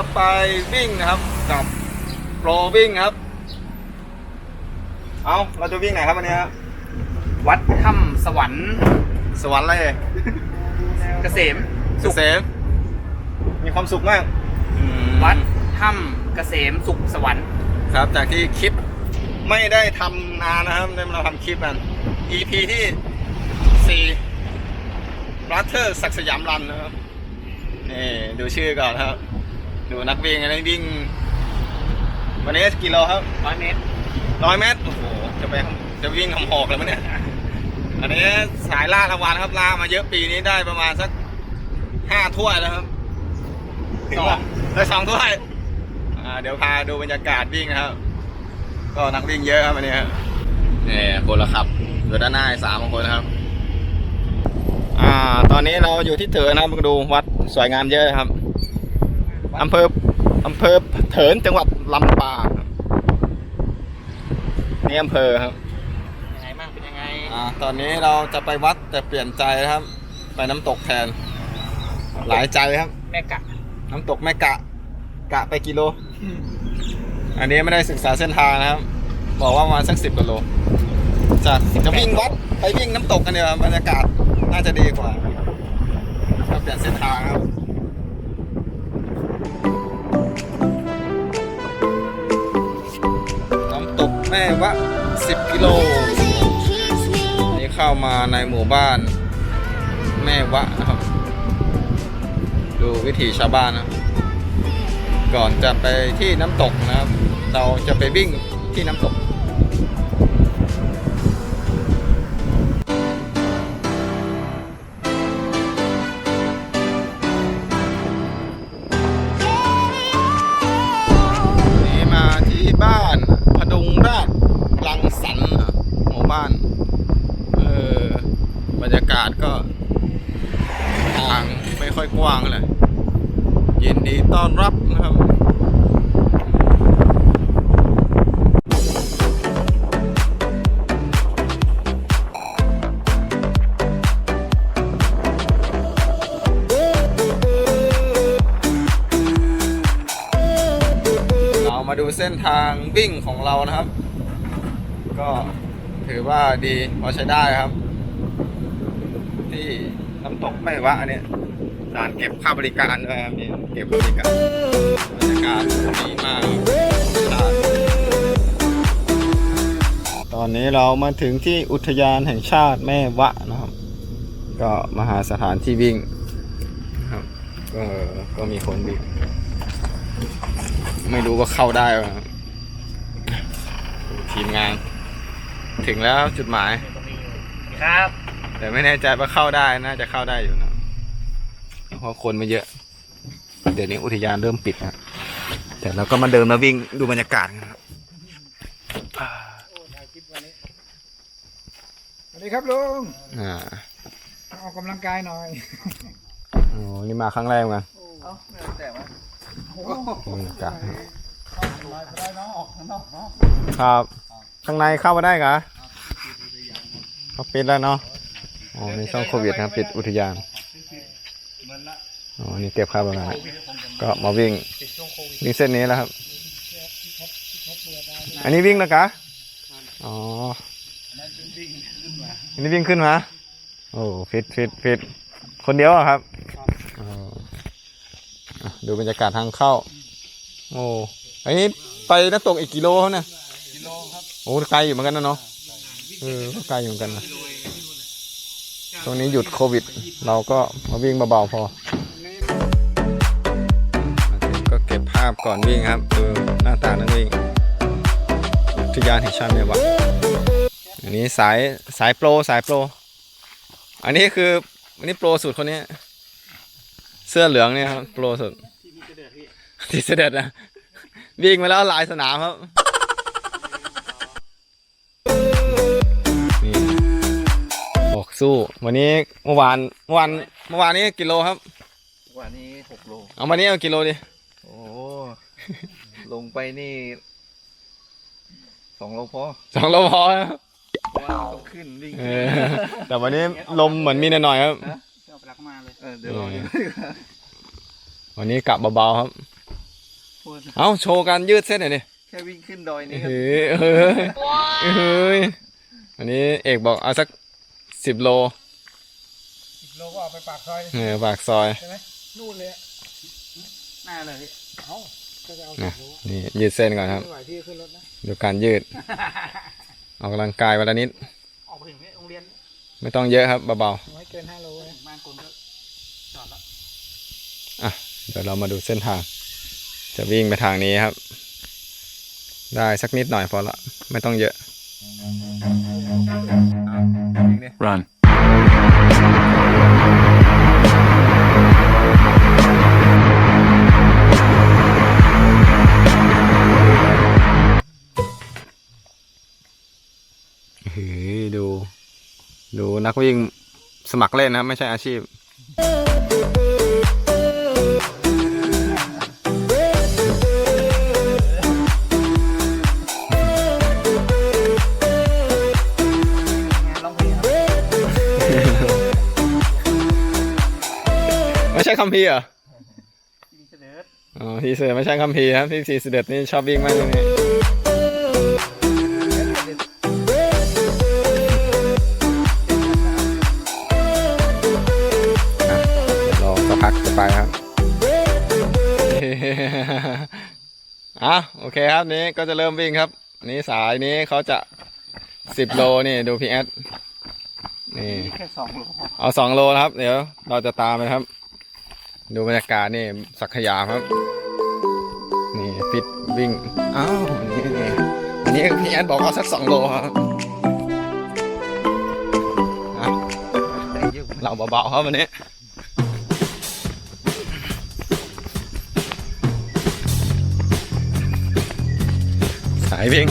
จะไปวิ่งนะครับกับโปรวิ่งครับ เอาเราจะวิ่งไหนครับวันนี้ครับวัดถ้ำสวรรค์สวรรค์อะไรเอ่ยเกษมสุขเสมมีความสุขมากวัดถ้ำเกษมสุขสวรรค์ครับ จากที่คลิปไม่ได้ทำนานนะครับได้มาทำคลิปกัน EP ที่สี่รัตเทอร์ศักดิ์สยามรันนะครับนี่ดูชื่อก่อนครับ ดูนักวิ่งนักวิ่งวันนี้กี่โลครับร้อยเมตรร้อยเมตรโอ้โหจะไปจะวิ่งหำหอกแล้วมั้ยเนี่ยอันนี้สายล่ารางวัลครับล่ามาเยอะปีนี้ได้ประมาณสักห้าถ้วยแล้วครับสองได้สองถ้วยอ่าเดี๋ยวพาดูบรรยากาศวิ่งนะครับ ก็นักวิ่งเยอะครับวันนี้ครับนี่คนละครับอยู่ด้านหน้าอีกสามคนนะครับ อ่า ตอนนี้เราอยู่ที่เถินนะครับมาดูวัดสวยงามเยอะครับ อำเภออำเภอเถินจังหวัดลำปางครับนี่อำเภอครับยังไงบ้างเป็นยังไงอ่าตอนนี้เราจะไปวัดแต่เปลี่ยนใจนะครับ ไปน้ำตกแทน หลายใจครับ แม่กะน้ำตกแม่กะ กะไปกิโล อันนี้ไม่ได้ศึกษาเส้นทางนะครับ บอกว่าประมาณสักสิบกิโลจะจะวิ่งวัดไปวิ่งน้ำตกกันเดียวาบรรยากาศน่าจะดีกว่าถ้าเปลี่ยนเส้นทางครับ แม่วะ 10 กิโลนี่เข้ามาในหมู่บ้าน แม่วะนะครับ ดูวิถีชาวบ้านนะ ก่อนจะไปที่น้ำตกนะครับ เราจะไปวิ่งที่น้ำตก เส้นทางวิ่งของเรานะครับ ก็ถือว่าดีพอใช้ได้ครับ ที่น้ำตกไม่วะอันเนี้ยด่านเก็บค่าบริการด้วยครับนี่เก็บบริการบรรยากาศดีมากตอนนี้เรามาถึงที่อุทยานแห่งชาติแม่วะนะครับ ก็มาหาสถานที่วิ่งนะครับก็ก็มีคนวิ่ง ไม่รู้ว่าเข้าได้ไหมครับดูทีมงาน ถึงแล้วจุดหมาย ครับ แต่ไม่แน่ใจว่าเข้าได้น่าจะเข้าได้อยู่นะเพราะคนมาเยอะ เดี๋ยวนี้อุทยานเริ่มปิดนะแต่เราก็มาเดินมาวิ่งดูบรรยากาศกันครับอ่าสวัสดีครับลุงอ่าออกกำลังกายหน่อยโอ้นี่มาครั้งแรกเหมือนกันเอ้าไม่แต่ว่าบรรยากาศ มาได้เนาะอกะครับ ข้างในเข้ามาได้กะเขาปิดแล้วเนาะอ๋อในช่วงโควิดนะครับปิดอุทยานอ๋อนี่เก็บค่าบริการก็มาวิ่งวิ่งเส้นนี้แล้วครับ อันนี้วิ่งแล้วกะอ๋ออันนี้วิ่งขึ้นมาโอ้ฟิตฟิตฟิตคนเดียวครับ อะดูบรรยากาศทางเข้า โอ้อันนี้ไปน้ำตกอีกกิโลเขาเนี่ยกิโลครับโอ้ไกลอยู่เหมือนกันนะเนาะเออก็ไกลอยู่เหมือนกันนะตรงนี้หยุดโควิด เราก็มาวิ่งเบาๆพอ ก็เก็บภาพก่อนวิ่งครับดูหน้าตานักวิ่งอุยานแห่งชาติเมวะอันนี้สายสายโปรสายโปร อันนี้คืออันนี้โปรสุดคนนี้ เสื้อเหลืองเนี่ยครับโปรสุดที่เสด็จนะวิ่งมาแล้วหลายสนามครับนี่บอกสู้ วันนี้เมื่อวานเมื่อวานเมื่อวานนี้กิโลครับ วันนี้หกโล เอามานี้เอากิโลดิ โอ้ลงไปนี่สองโลพอสองโลพอครับเพราะว่าต้องขึ้นวิ่งเออแต่วันนี้ลมเหมือนมีหน่อยๆครับเจ้าป ลักมาเลยเออเดี๋ยวรอดูวันนี้กะเบาๆครับ เอ้าโชว์การยืดเส้นหน่อยดิแค่วิ่งขึ้นดอยนี่เฮ้ยเฮ้ยเฮ้ยอันนี้เอกบอกเอาสักสิบโลสิบโลก็เอาไปปากซอยเออปากซอยใช่ไหมนู่นเลยอะหน้าเลยเอ้าก็จะเอานะสิบโลนี่ยืดเส้นก่อนครับไม่ไหวพี่ขึ้นรถนะดูการยืด ออกกำลังกายวันละนิด ออกไปถึงโรงเรียน ไม่ต้องเยอะครับเบาไม่เกินห้าโล นะถึงบ้านคนก็จอดแล้วๆอะเดี๋ยวเรามาดูเส้นทาง จะวิ่งไปทางนี้ครับ ได้สักนิดหน่อยพอละ ไม่ต้องเยอะ Run. เฮ้ยดู ดูนักวิ่ง สมัครเล่นนะครับไม่ใช่อาชีพ ไม่ใช่คัมภีร์เหรอที่เสด็จอ๋อทีเสือไม่ใช่คัมภีร์ครับที่ทีเสด็จนี่ชอบวิ่งมากเลยนี่อ่ ไปครับอะโอเคครับนี้ก็จะเริ่มวิ่งครับ นี่สายนี้เขาจะสิบโลนี่ดูพี่แอดนี่แค่สองโลเอาสองโลครับ เดี๋ยว เราจะตามไปครับ ดูบรรยากาศนี่สักขยามครับ นี่ฟิตวิ่งอ้าวนี่นี่วันนี้พี่แอดบอกเอาสักสองโลครับเราเบาๆครับวันนี้ายวิ่ง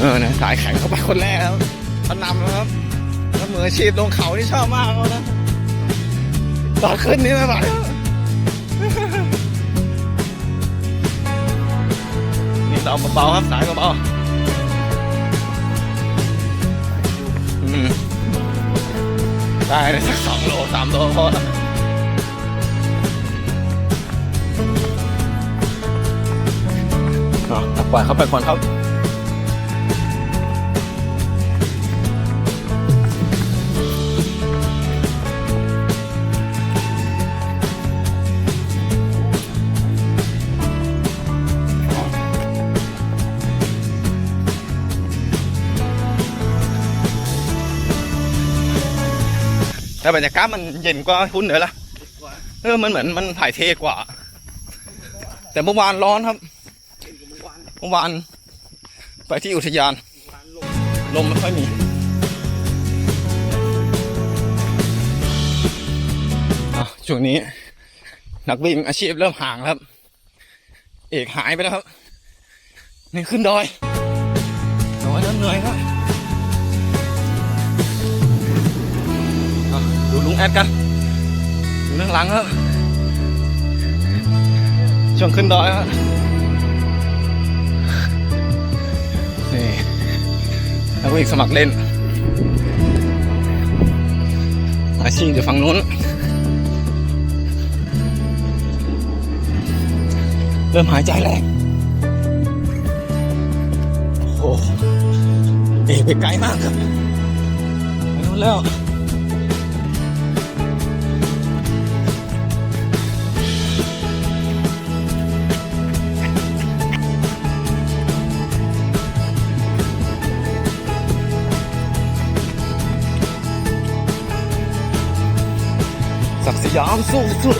เออนะสายแข็งเข้าไปคนแรกครับเขานำแล้วครับแล้วมืออาชีพลงเขาที่ชอบมากเขานะต่อขึ้นนี่ไม่ไหวนี่เราเบาๆครับสายเบาๆอืมได้สักสองโลสามโลพอแล้ว ปล่อยเขาไปก่อนครับแต่บรรยากาศมันเย็นกว่าหุ้นเลยละเออมันเหมือนมันถ่ายเทกว่า แต่เมื่อวานร้อนครับ มื่อวานไปที่อุทยาน ลมไม่ค่อยมีช่วงนี้ นักวิ่งอาชีพเริ่มห่างครับ เอกหายไปแล้วครับ นี่ขึ้นดอยดอยแล้วเหนื่อยครับดูลุงแอดกันดูเรื่งหลังครับช่วงขึ้นดอยครับ แล้วก็อีกสมัครเล่นอาชีพอยู่ฝั่งนู้น เริ่มหายใจแรงโอ้โหเอกไปไกลมากครับไปนู้นแล้ว กดิ์สยามสู้สุด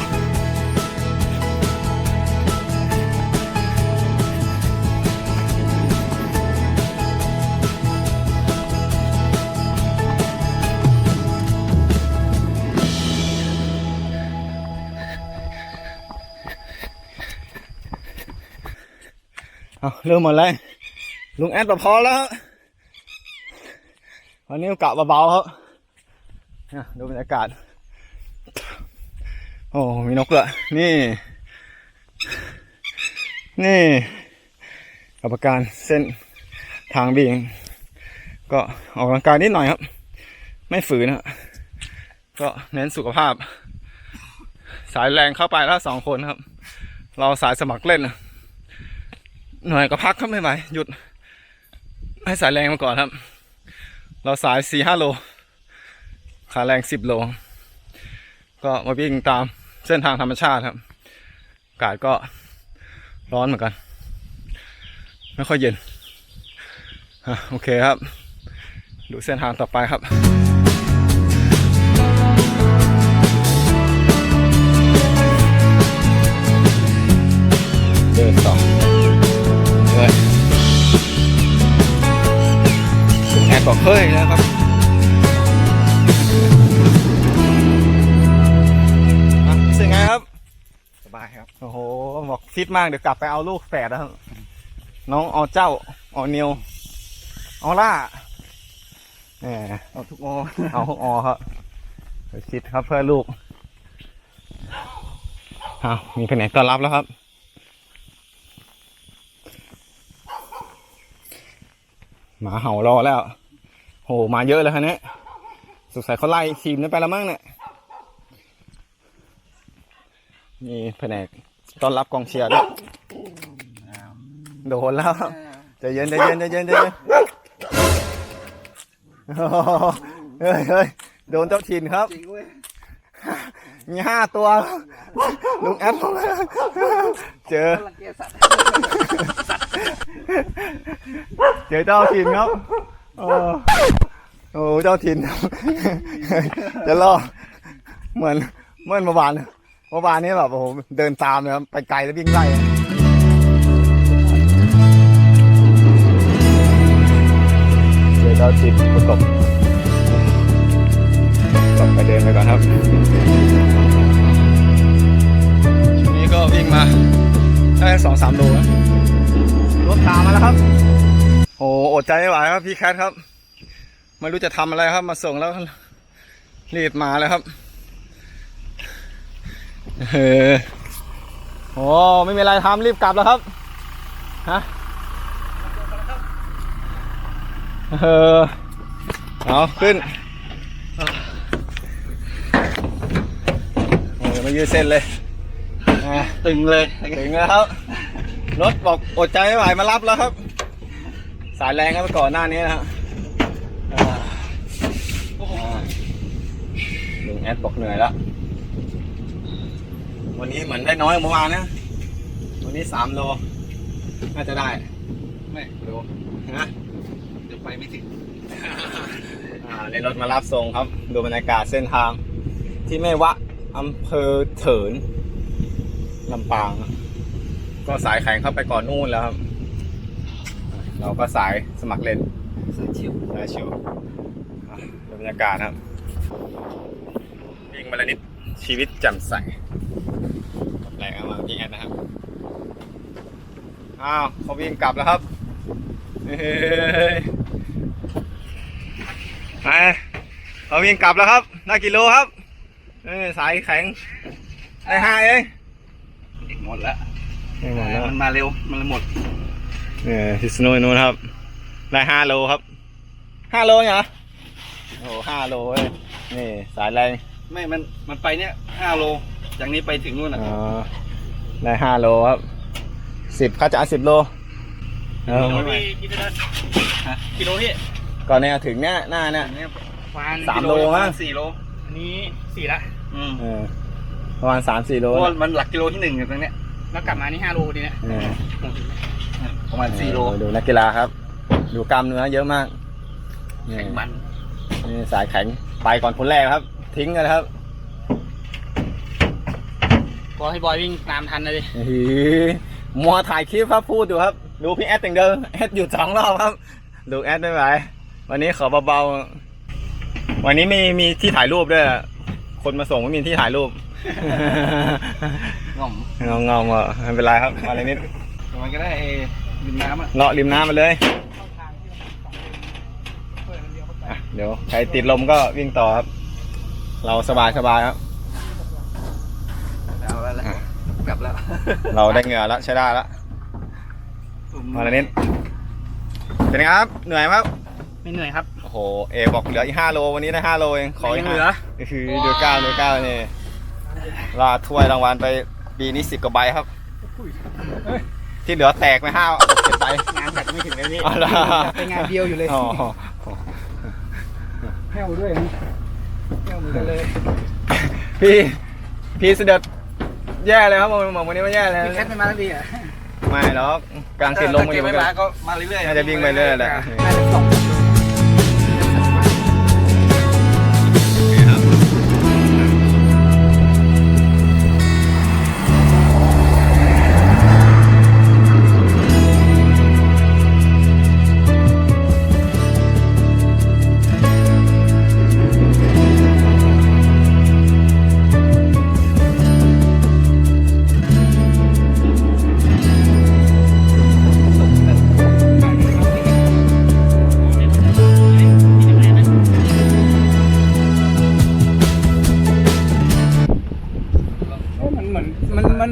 เอาเริ่มหมดแล้วลุงแอดพอแล้ววันนี้กะเบาๆครับเนี่ยดูบรรยากาศ โอ้มีนกด้วยนี่ นี่กรรมการเส้นทางบิ่งก็ออกกำลังกายนิดหน่อยครับ ไม่ฝืนนะก็เน้นสุขภาพ สายแรงเข้าไปแล้วสองคนครับ เราสายสมัครเล่นหน่อยก็พักครับไม่ไหวหยุด ให้สายแรงมาก่อนครับ เราสายสี่ห้าโล ขาแรงสิบโล ก็มาวิ่งตาม เส้นทางธรรมชาติครับอากาศก็ร้อนเหมือนกัน ไม่ค่อยเย็นอะโอเคครับ ดูเส้นทางต่อไปครับเดินต่อเลยถึงแอดบอกเฮ้ยแล้วครับายครับ โอ้โห บอกฟิตมากเดี๋ยวกลับไปเอาลูกแฝดนะครับ น้องออเจ้าออนิวออล่าแหมเอาทุกโมเอาพวกออครับไปฟิตครับเพื่อลูกอ้าวมีแผนกต้อนรับแล้วครับ หมาเห่ารอแล้ว โห มาเยอะเลยคันนี้สงสัยเขาไล่ทีมนั้นไปแล้วมั้งเนี่ย นี่แผนกต้อนรับกองเชียร์ด้วยโดนแล้วครับใจเย็นใจเย็นใจเย็นใจเย็นเฮ้ยเฮ้ยโดนเจ้าถิ่นครับมีห้าตัวลุงแอดบอกเจอ เจอเจ้าถิ่นครับโอ้เจ้าถิ่นจะล่อเหมือนเหมื่อเมื่อวานเลย มื่อวานนี้แบบโอ้โหเดินตามเลยครับไปไกลแล้ววิ่งไล่เจอเจ้าถิ่นประกบกลับไปเดินไปก่อนครับช่วงนี้ก็วิ่งมาได้สองสามโลแล้วรถตามมาแล้วครับ โอ้อดใจไม่ไหวครับพี่แคทครับ ไม่รู้จะทำอะไรครับ มาส่งแล้วรีบมาแล้วครับ เออโอ้ไม่มีอะไรทำรีบกลับแล้วครับ ฮะเออเอาขึ้นโอ้ยมายืดเส้นเลยอะตึงเลยถึงแล้วครับ รถบอกอดใจไม่ไหวมารับแล้วครับ สายแรงกันไปก่อนหน้านี้นะครับอ่าอ่าลุงแอดบอกเหนื่อยแล้ว วันนี้เหมือนได้น้อยกว่าเมื่อวานนะ วันนี้สามโล น่าจะได้ ไม่ดูนะเดี๋ยวไปไม่ถึงอ่าในรถมารับส่งครับ ดูบรรยากาศเส้นทาง ที่แม่วะอำเภอเถินลำปาง ก็สายแข่งเข้าไปก่อนนู่นแล้วครับ เราก็สายสมัครเล่นสายชิวสายชิวอะดูบรรยากาศครับวิ่งมาแล้วนิดชีวิตแจ่มใสหมดแรงแล้วมาพี่แอนนะครับ อ้าวเขาวิ่งกลับแล้วครับเฮ้ยไปเขาวิ่งกลับแล้วครับได้กิโลครับเอ้ยสายแข็งได้ห้าเองหมดแล้วไม่หมดแล้วมันมาเร็วมันเลยหมดเนี่ยพิษณุนู่นครับได้ห้าโลครับห้าโลเนี่ยเหรอโอ้โหห้าโลเว้ยนี่สายแรงไม่มันมันไปเนี่ยห้าโลจากนี้ไปถึงนู่นอะอ๋อได้ห้าโลครับ สิบเขาจะเอาสิบโลเออไม่ไหวพี่พี่เดินฮะกิโลพี่ก่อนเนี่ยถึงเนี่ยหน้าเนี่ยอันเนี้ยประมาณสามโลประมั้มางณสี่โลอันนี้สี่ละอืมเออประมาณสามสี่โลเพราะว่ามันหลักกิโลที่หนึ่งอยู่ตรงเนี้ยแล้วกลับมานี่ห้าโลดีเนี่ยเออประมาณสี่โลเออดูนักกีฬาครับ ดูกล้ามเนื้อเยอะมากนี่แข็งมันนี่สายแข็งไปก่อนคนแรกครับ ทิ้งกันครับบอกให้บอยวิ่งตามทันเลยดิอื้อหือ มัวถ่ายคลิปครับพูดอยู่ครับ ดูพี่แอดอย่างเดิมแอดหยุดสองรอบครับ ดูแอดไม่ไหววันนี้ขอเบาๆวันนี้มีมีที่ถ่ายรูปด้วยคนมาส่งไม่มีที่ถ่ายรูปง่อมงองงๆอะไม่เป็นไรครับมาเลยนิดมันก็ได้ไอ้ริมน้ำอะเลาะริมน้ำมาเลยอะเดี๋ยวใครติดลมก็วิ่งต่อครับ เราสบายสบายๆครับ เอาแล้วแหละ กลับแล้ว เราได้เหงื่อแล้วใช้ได้แล้วมาเลยนิดเป็นไงครับ เหนื่อยไหมครับไม่เหนื่อยครับโอ้โหโหเอบอกเหลืออีกห้าโลวันนี้ได้ห้าโลเองขออีกยังเหลือห้าคือเดือเก้าเดือเก้านี่ลาดถ้วยรางวัลไปปีนี้สิบกว่าใบครับ ที่เหลือแตกไปห้าเจ็ดใบงานจัดไม่ถึงเลยพี่อ๋อเหรอไปงานเดียวอยู่เลยอ๋อแห้วด้วยนะแห้วเหมือนกันเลยพี่พี่เสด็จ แย่เลยครับผมบอกวันนี้ว่าแย่เลยพี่แคทไม่มาสักทีอะไม่หรอกกลางติดลมมาอยู่เหมือนไม่กัมานก็มาเรื่อยๆน่าจะวิ่งไปเรื่อยแหละ น่าจะสอ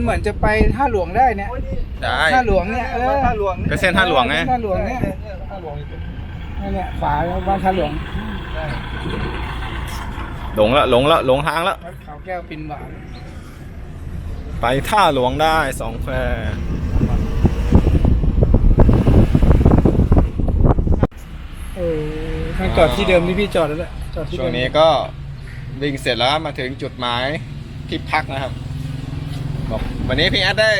เหมือนจะไปท่าหลวงได้เนี่ยได้ ท่าหลวงเนี่ยเออท่าหลวงก็เส้นท่าหลวงไง ท่าหลวงเนี่ยท่าหลวงนี่เนี่ยขวาบ้านท่าหลวงหลงละหลงละหลงทางละวัดเขาแก้วปินหวานไปท่าหลวงได้สองแควเออให้จอดที่เดิมที่พี่จอดแล้วแหละจอดที่ช่เดิวมงนี้ก็วิ่งเสร็จแล้วมาถึงจุดหมายที่พักนะครับ บอกวันนี้พี่แอดได้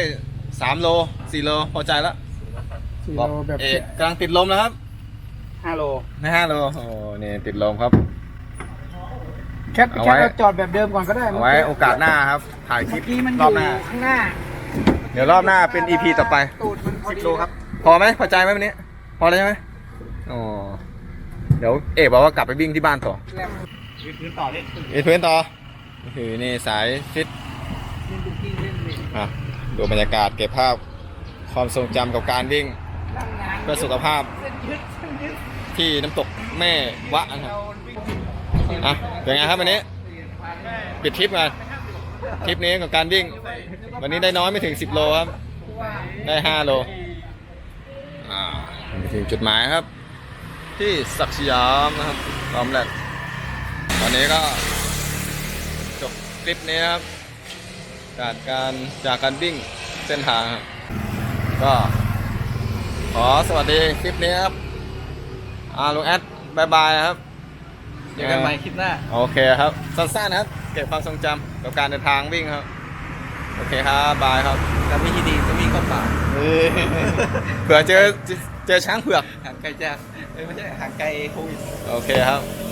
สามโลสี่โลพอใจแล้วสี่บอกโลแบบเอกกำลังติดลมนะครับห้าโลนะห้าโลโอ้นี่ติดลมครับ แคทเอาแคไว้ ทเราจอดแบบเดิมก่อนก็ได้เอาไว้โอกาสหน้าครับถ่ายคลิเมื่ปอกี้มันอรอยู่บหน้า ข้างหน้าเดี๋ยวรอบหน้าเป็น EP ต่อไป ตูดมันพอดีโลครับ พอไหมพอใจไหมวันนี้ พอแล้วใช่ไหมอ๋อเดี๋ยวเอกบอกว่ากลับไปวิ่งที่บ้านต่อ แลมยืนพื้นต่อเล่นเอกเพื่อนต่อคือนี่สายฟิต เล่นดูกิ้งเล่นเลย อะดูบรรยากาศเก็บภาพความทรงจำกับการวิ่งเพื่อสุขภาพที่น้ำตกแม่วะนะครับอะเป็นไงครับวันนี้ ปิดทริปกันทริปนี้กับการวิ่ง วันนี้ได้น้อยไม่ถึง 10 โลครับ ได้ 5 โลอ่าถึงจุดหมายครับ ที่ศักดิ์สยามนะครับพร้อมแลกตอนนี้ก็จบคลิปนี้ครับ จากการจากการวิ่งเส้นทางครับก็ขอสวัสดีคลิปนี้ครับอ่าลุงแอดบายบายครับเจอกันใหม่คลิปหน้า โอเคครับ สั้นๆนะครับ เก็บความทรงจำกับการเดินทางวิ่งครับ โอเคครับบายครับแต่ไม่ดีจะวิ่งเข้าป่าเผื่อเจอเจอช้างเผือกห่างไกลจากเอ้ยไม่ใช่ห่างไกลโควิดโอเคครับค